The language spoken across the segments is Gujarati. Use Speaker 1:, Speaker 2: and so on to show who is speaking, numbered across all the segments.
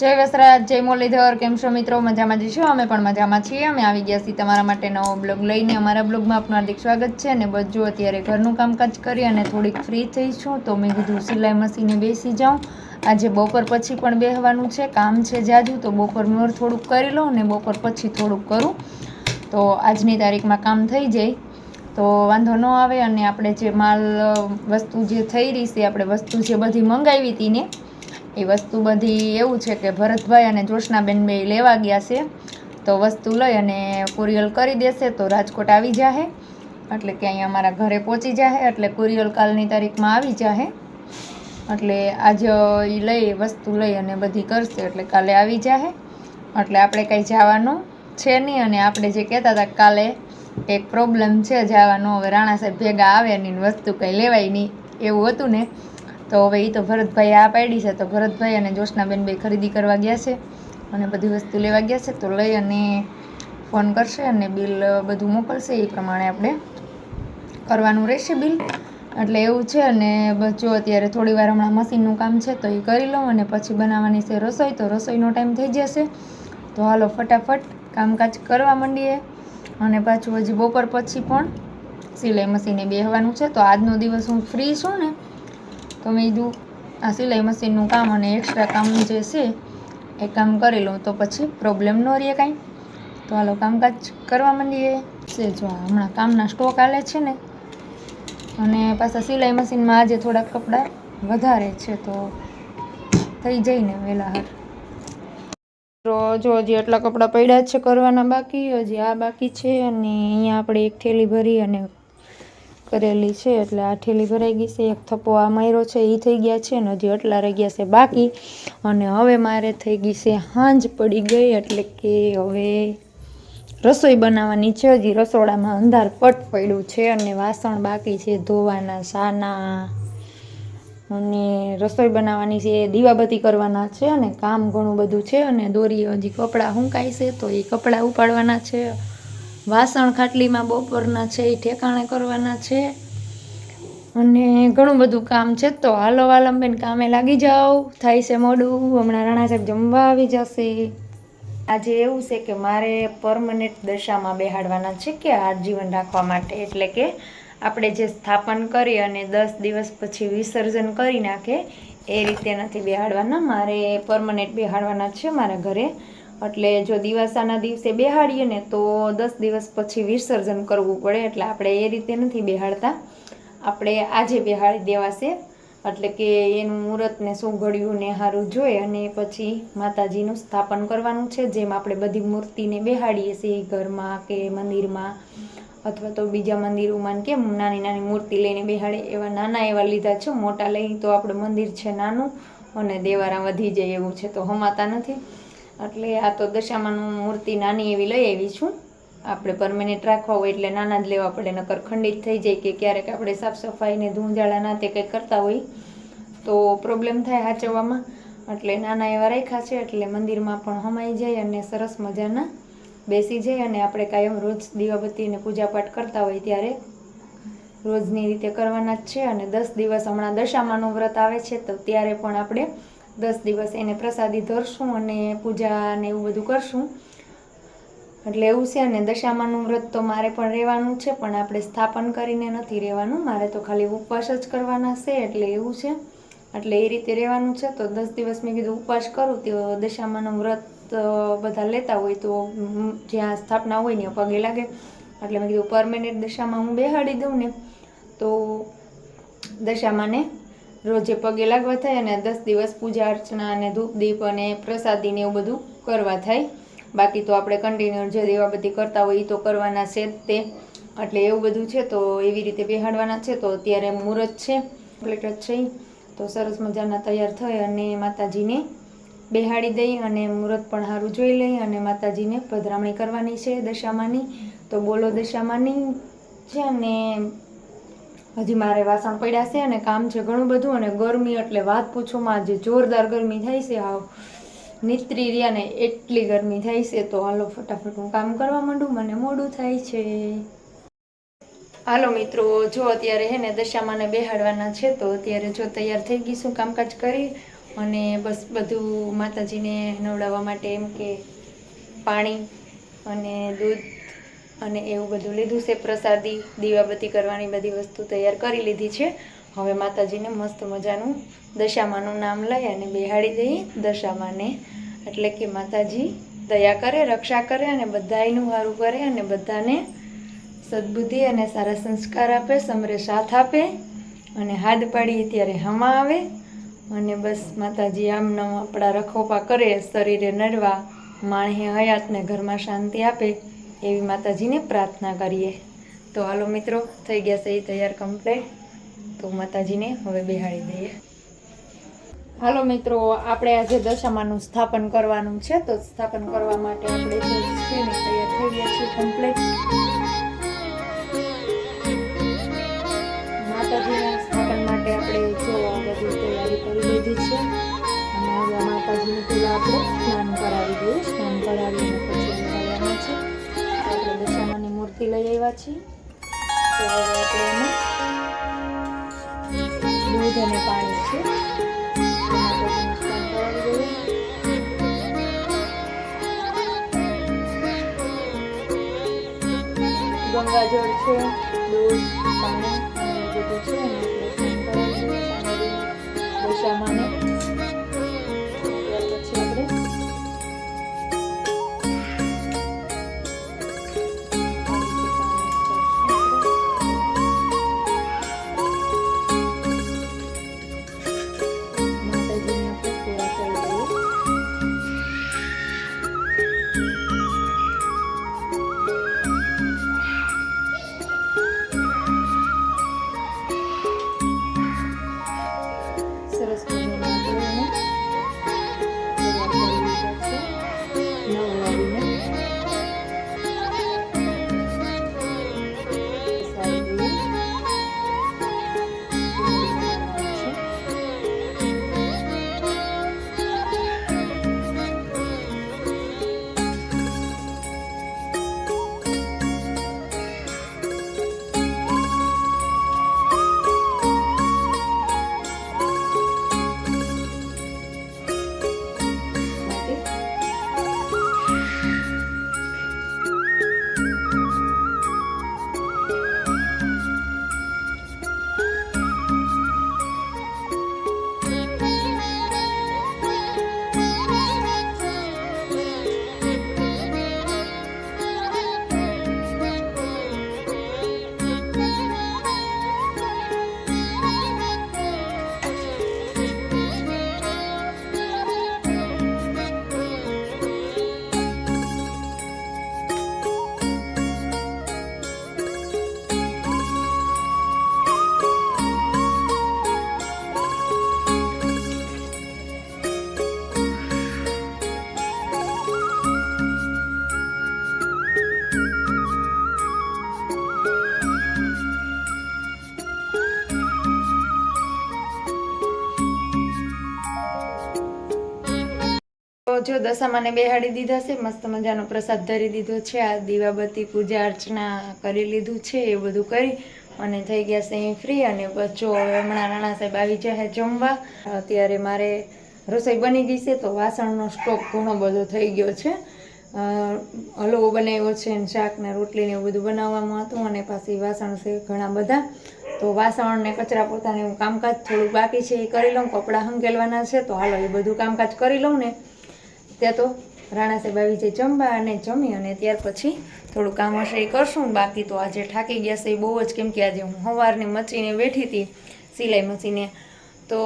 Speaker 1: જય વસરાજ, જય મુરલીધર, કેમ છો મિત્રો? મજામાં જઈશું અમે પણ મજામાં છીએ. અમે આવી ગયા છીએ તમારા માટે નવો બ્લોગ લઈને. અમારા બ્લોગમાં આપનું હાર્દિક સ્વાગત છે અને બધું અત્યારે ઘરનું કામકાજ કરી અને થોડીક ફ્રી થઈ છું, તો મેં કીધું સિલાઈ મશીને બેસી જાઉં. આજે બપોર પછી પણ બેહવાનું છે, કામ છે જાજુ, તો બપોરનું થોડુંક કરી લઉં ને બપોર પછી થોડુંક કરું. તો આજની તારીખમાં કામ થઈ જાય. તો વાંધો ન આવે અને આપણે જે માલ વસ્તુ જે થઈ રહી છે, આપણે વસ્તુ જે બધી મંગાવી હતી ને એ વસ્તુ બધી એવું છે કે ભરતભાઈ અને જોશનાબેન બે લેવા ગયા છે. તો વસ્તુ લઈ અને કુરિયર કરી દેશે તો રાજકોટ આવી જાહે. એટલે કે અહીંયા અમારા ઘરે પહોંચી જાહે, એટલે કુરિયર કાલની તારીખમાં આવી જાહે. એટલે આજ એ લઈ, વસ્તુ લઈ અને બધી કરશે, એટલે કાલે આવી જાહે. એટલે આપણે કંઈ જવાનું છે નહીં અને આપણે જે કહેતા હતા કાલે એક પ્રોબ્લેમ છે, જવાનો. હવે રાણા સાહેબ ભેગા આવે ને વસ્તુ કંઈ લેવાય નહીં. એવું હતું ને તો હવે એ તો ભરતભાઈ આ પાડી છે. તો ભરતભાઈ અને જોશનાબેન બે ખરીદી કરવા ગયા છે અને બધી વસ્તુ લેવા ગયા છે. તો લઈ અને ફોન કરશે અને બિલ બધું મોકલશે. એ પ્રમાણે આપણે કરવાનું રહેશે બિલ. એટલે એવું છે અને જો અત્યારે થોડી વાર હમણાં મશીનનું કામ છે તો એ કરી લઉં અને પછી બનાવવાની છે રસોઈ. તો રસોઈનો ટાઈમ થઈ જશે. તો હાલો ફટાફટ કામકાજ કરવા માંડીએ અને પાછું હજી બપોર પછી પણ સિલાઈ મશીને બેહવાનું છે. તો આજનો દિવસ હું ફ્રી છું ને તો મેં કીધું, આ સિલાઈ મશીનનું કામ અને એક્સ્ટ્રા કામ જે છે, એ કામ કરી લઉં. તો પછી પ્રોબ્લેમ ન રહે કાંઈ. તો હાલો કામકાજ કરવા માંડીએ. છે જો, હમણાં કામના સ્ટોક આલે છે ને. અને પાછા સિલાઈ મશીનમાં આજે થોડાક કપડાં વધારે છે તો થઈ જાય ને વહેલા હાર. તો જો, હજી એટલા કપડાં પડ્યા છે કરવાના બાકી. હજી આ બાકી છે અને અહીંયા આપણે એક થેલી ભરી અને કરેલી છે એટલે આ ઠેલી ભરાઈ ગઈ છે, એક થપ્પો આ માર્યો છે એ થઈ ગયા છે, અને હજી આટલા રહી ગયા છે બાકી. અને હવે મારે થઈ ગઈ છે હાંજ પડી ગઈ એટલે કે હવે રસોઈ બનાવવાની છે, હજી રસોડામાં અંધાર પટ પડ્યું છે અને વાસણ બાકી છે, ધોવાના, સાના. અને રસોઈ બનાવવાની છે, દીવાબત્તી કરવાના છે અને કામ ઘણું બધું છે અને દોરી હજી કપડાં હુંકાય છે, તો એ કપડાં ઉપાડવાના છે. વાસણ ખાટલીમાં બપોરના છે એ ઠેકાણે કરવાના છે. અને ઘણું બધું કામ છે. તો હાલો વાલમબેન, કામે લાગી જાઓ. થાય છે મોડું. હમણાં રાણા સાહેબ જમવા આવી જશે. આજે એવું છે કે મારે પરમનન્ટ દશામાં બેહાડવાના છે કે આજીવન રાખવા માટે? એટલે કે આપણે જે સ્થાપન કરી અને દસ દિવસ પછી વિસર્જન કરી નાખે, એ રીતે નથી બેહાડવાના. મારે પરમનન્ટ બેહાડવાના છે મારા ઘરે. એટલે જો દિવાસાના દિવસે બેહાડીએ ને તો દસ દિવસ પછી વિસર્જન કરવું પડે, એટલે આપણે એ રીતે નથી બેહાડતા. આપણે આજે બેહાડી દેવાશે, એટલે કે એનું મુહૂર્તને શું ઘડ્યું ને સારું જોઈ અને પછી માતાજીનું સ્થાપન કરવાનું છે, જેમ આપણે બધી મૂર્તિને બેહાડીએ છીએ, ઘરમાં કે મંદિરમાં, અથવા તો બીજા મંદિરોમાં કેમ નાની નાની મૂર્તિ લઈને બેહાડે, એવા નાના એવા લીધા છે, મોટા લઈ તો આપણું મંદિર છે નાનું અને દેવારા વધી જાય એવું છે, તો હમાતા નથી. એટલે આ તો દશામાનું મૂર્તિ નાની એવી લઈ આવી છું. આપણે પરમેનન્ટ રાખવા હોય એટલે નાના જ લેવા પડે, નકર ખંડિત થઈ જાય કે ક્યારેક આપણે સાફ સફાઈ ને ધૂંજાળા ના તે કંઈક કરતા હોય, તો પ્રોબ્લેમ થાય સાચવવામાં એટલે નાના એવા રાખ્યા છે, એટલે મંદિરમાં પણ હમાઈ જાય અને સરસ મજાના બેસી જાય અને આપણે કાયમ રોજ દીવાબત્તી અને પૂજાપાઠ કરતા હોય ત્યારે રોજની રીતે કરવાના જ છે. અને દસ દિવસ હમણાં દશામાનું વ્રત આવે છે, તો ત્યારે પણ આપણે દસ દિવસ એને પ્રસાદી ધરશું અને પૂજા ને એવું બધું કરશું. એટલે એવું છે અને દશામાનું વ્રત તો મારે પણ રહેવાનું છે, પણ આપણે સ્થાપન કરીને નથી રહેવાનું. મારે તો ખાલી ઉપવાસ જ કરવાના છે, એટલે એવું છે. એટલે એ રીતે રહેવાનું છે. તો દસ દિવસ મેં કીધું ઉપવાસ કરું, તો દશામાનું વ્રત બધા લેતા હોય તો જ્યાં સ્થાપના હોય ને પગે લાગે. એટલે મેં કીધું પરમેનન્ટ દશામાં હું બેહાડી દઉં ને. તો દશામાને રોજે પગે લાગવા થાય અને દસ દિવસ પૂજા અર્ચના અને ધૂપ, દીપ અને પ્રસાદીને એવું બધું કરવા થાય. બાકી તો આપણે કન્ટિન્યુ જે બધી કરતા હોય એ તો કરવાના છે જ તે. એટલે એવું બધું છે તો એવી રીતે બેહાડવાના છે તો અત્યારે મુહૂર્ત છે પ્લેટ જ છે તો સરસ મજાના તૈયાર થઈ અને માતાજીને બેહાડી દઈ અને મુહૂર્ત પણ સારું જોઈ લઈ અને માતાજીને પધરામણી કરવાની છે દશામાની. તો બોલો દશામાની. છે અને હજી મારે વાસણ પડ્યા છે અને કામ છે ઘણું બધું અને ગરમી એટલે વાત પૂછોમાં જે જોરદાર ગરમી થાય છે આવ નીતરી રહ્યા ને એટલી ગરમી થાય છે, તો હાલો ફટાફટ હું કામ કરવા માંડું, મને મોડું થાય છે. હાલો મિત્રો, જો અત્યારે હે ને દશામાને બેહાડવાના છે, તો અત્યારે જો તૈયાર થઈ ગઈ શું કામકાજ કરી અને બસ બધું માતાજીને નવડાવવા માટે એમ કે પાણી અને દૂધ અને એવું બધું લીધું છે. પ્રસાદી, દીવાબત્તી કરવાની બધી વસ્તુ તૈયાર કરી લીધી છે. હવે માતાજીને મસ્ત મજાનું દશામાનું નામ લઈ અને બેહાડી દઈએ દશામાને. એટલે કે માતાજી દયા કરે, રક્ષા કરે અને બધાયનું સારું કરે અને બધાને સદબુદ્ધિ અને સારા સંસ્કાર આપે, સમરે સાથ આપે અને હાથ પાડીએ ત્યારે હમા આવે. અને બસ માતાજી આમ આપણા રખોપા કરે, શરીરે નરવા માણહે હયાતને ઘરમાં શાંતિ આપે. એવી માતાજીને પ્રાર્થના કરીએ. તો હાલો મિત્રો, થઈ ગયા છે એ તૈયાર કમ્પ્લેટ તો માતાજીને હવે બેહાડી દઈએ. હાલો મિત્રો, આપણે આજે દશામાનું સ્થાપન કરવાનું છે. તો સ્થાપન કરવા માટે આપણે તૈયાર થઈ ગયા છે કમ્પ્લેટ માતાજીના સ્થાપન માટે આપણે જો બધી તૈયારી કરી લીધી છે. અને હવે માતાજીને પહેલાં આપણે સ્નાન દશામાની મૂર્તિ લઈ આવ્યા છીએ તો હવે આપણે એમાં દૂધ અને પાણી છે તો માતાજીનું સ્નાન કરાવી દઈએ ગંગાજળ છે દૂધ પાણી અને એવું બધું છે અને આપણે સ્નાન કરાવી દઈએ સાંજે દશામાને જો દશામાને બેહાડી દીધા છે, મસ્ત મજાનો પ્રસાદ ધરી દીધો છે, આ દીવાબત્તી પૂજા અર્ચના કરી લીધું છે, એ બધું કરી અને થઈ ગયા છે અહીં ફ્રી અને જો હમણાં રાણા સાહેબ આવી જાય જમવા. અત્યારે મારે રસોઈ બની ગઈ છે, તો વાસણનો સ્ટોક ઘણો બધો થઈ ગયો છે. હલવો બનાવ્યો છે અને શાક ને રોટલી ને એવું બધું બનાવવામાં હતું અને પાછી વાસણ છે ઘણા બધા. તો વાસણ ને કચરા પોતાને કામકાજ થોડુંક બાકી છે, એ કરી લઉં, કપડાં હંકેલવાના છે, તો હાલો એ બધું કામકાજ કરી લઉં ને. ત્યાં તો રાણા સાહેબ આવી જાય જમવા અને જમી અને ત્યાર પછી થોડું કામ હશે એ કરશું. બાકી તો આજે થાકી ગયા છે, એ બહુ જ કેમ કે આજે હું સવારની મચીને બેઠી હતી સિલાઈ મચીને તો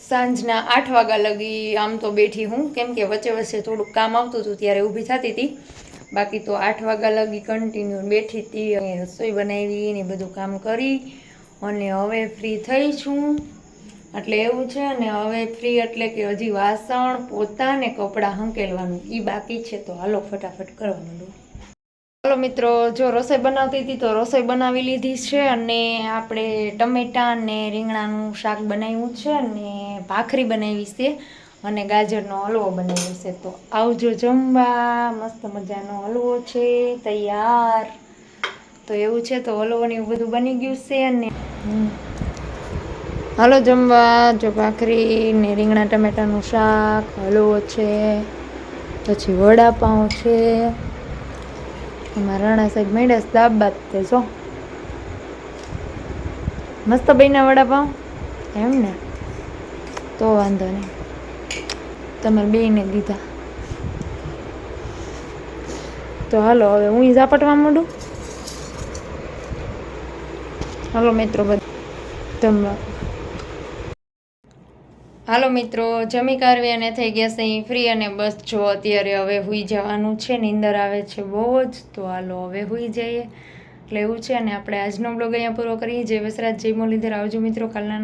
Speaker 1: સાંજના આઠ વાગ્યા લગી આમ તો બેઠી હું, કેમ કે વચ્ચે વચ્ચે થોડુંક કામ આવતું હતું ત્યારે ઊભી થતી હતી. બાકી તો આઠ વાગ્યા લગી કન્ટિન્યુ બેઠી હતી અને રસોઈ બનાવી ને બધું કામ કરી અને હવે ફ્રી થઈ છું. એટલે એવું છે અને હવે ફ્રી એટલે કે હજી વાસણ પોતાને કપડાં હંકેલવાનું. એ બાકી છે તો હાલો ફટાફટ કરવાનું ચાલો મિત્રો, જો રસોઈ બનાવતી હતી તો રસોઈ બનાવી લીધી છે અને આપણે ટમેટાં અને રીંગણાનું શાક બનાવ્યું છે અને ભાખરી બનાવી છે અને ગાજરનો હલવો બનાવ્યો છે. તો આવજો જમવા. મસ્ત મજાનો હલવો છે, તૈયાર. તો એવું છે તો હલવો ને એવું બધું બની ગયું છે અને. હાલો જમવા, જો ભાખરી, ને રીંગણા ટમેટાનું શાક, હલવો છે, પછી વડાપાઉં છે. અમારા રાણા સાહેબ મેળ્યા દાબ બાદ તે, જો. મસ્ત બન્યા વડાપાઉં? એમ ને? તો વાંધો નહીં. તમારે બેયને દીધા તો હાલો, હવે હું ઝાપટવા માંડું? હાલો મિત્રો, બધા જમવા. હાલો મિત્રો, જમી કારવી અને થઈ ગયા છે. ફ્રી અને બસ જો અત્યારે હવે હુઈ જવાનું છે, નીંદર આવે છે બહુ જ. તો હાલો હવે હુઈ જઈએ. એટલે એવું છે અને આપણે આજનો બ્લોગ અહીંયા પૂરો કરીએ. જય વસરાજ, જય લીધે આવજો મિત્રો, કાલના